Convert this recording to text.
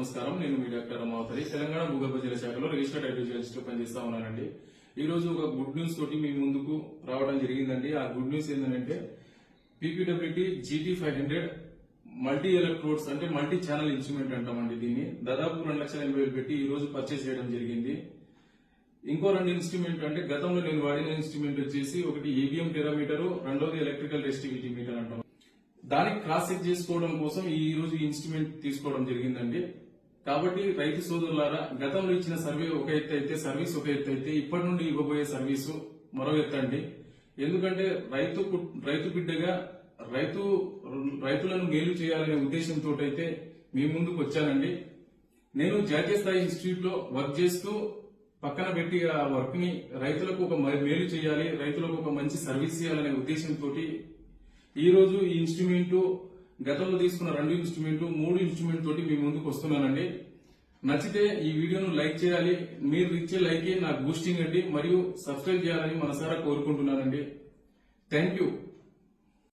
నమస్కారం. నేను మీ డాక్టర్ రమావతరి. తెలంగాణ భూగర్భ జల శాఖలో రిజిస్టర్డ్ హైడ్రోజియాలజిస్ట్ పనిచేస్తా ఉన్నానండి. ఈ రోజు ఒక గుడ్ న్యూస్ తోటి మీ ముందుకు రావడం జరిగిందండి. ఆ గుడ్ న్యూస్ ఏంటంటే PPWT GT five hundred multi electrodes అంటే మల్టీ ఛానల్ ఇన్స్ట్రుమెంట్ అంటామండి దీన్ని. దాదాపు రెండు లక్షల ఎనభై వేలు పెట్టి ఈ రోజు పర్చేస్ చేయడం జరిగింది. ఇంకో రెండు ఇన్స్ట్రుమెంట్ అంటే గతంలో నేను వాడిన ఇన్స్ట్రుమెంట్ వచ్చేసి ఒకటి ఏబిఎం టెరామీటర్ రెండోది ఎలక్ట్రికల్ రెస్టివిటీ మీటర్ అంటాం. దానికి క్రాస్ చెక్ చేసుకోవడం కోసం ఈ రోజు ఈ ఇన్స్ట్రుమెంట్ తీసుకోవడం జరిగిందండి. కాబట్టి రైతు సోదరులారా గతంలో ఇచ్చిన సర్వే ఒక ఎత్తు అయితే సర్వీస్ ఒక ఎత్తు అయితే ఇప్పటి నుండి ఇవ్వబోయే సర్వీసు మరో ఎత్తు అండి. ఎందుకంటే రైతు రైతు బిడ్డగా రైతు రైతులను మేలు చేయాలనే ఉద్దేశంతో అయితే మీ ముందుకు వచ్చానండి. నేను జాతీయ స్థాయి ఇన్స్టిట్యూట్లో వర్క్ చేస్తూ పక్కన పెట్టి ఆ వర్క్ని రైతులకు ఒక మ- మేలు చేయాలి రైతులకు ఒక మంచి సర్వీస్ చేయాలనే ఉద్దేశంతో ఈ రోజు ఈ ఇన్స్ట్రుమెంట్ గతంలో తీసుకున్న రెండు ఇన్స్ట్రుమెంట్ మూడు ఇన్స్ట్రుమెంట్ తోటి మీ ముందుకు వస్తున్నానండి. నచ్చితే ఈ వీడియోను లైక్ చేయాలి. మీరు ఇచ్చే లైక్ నాకు బూస్టింగ్ అండి. మరియు సబ్స్క్రైబ్ చేయాలని మనసారా కోరుకుంటున్నానండి. Thank you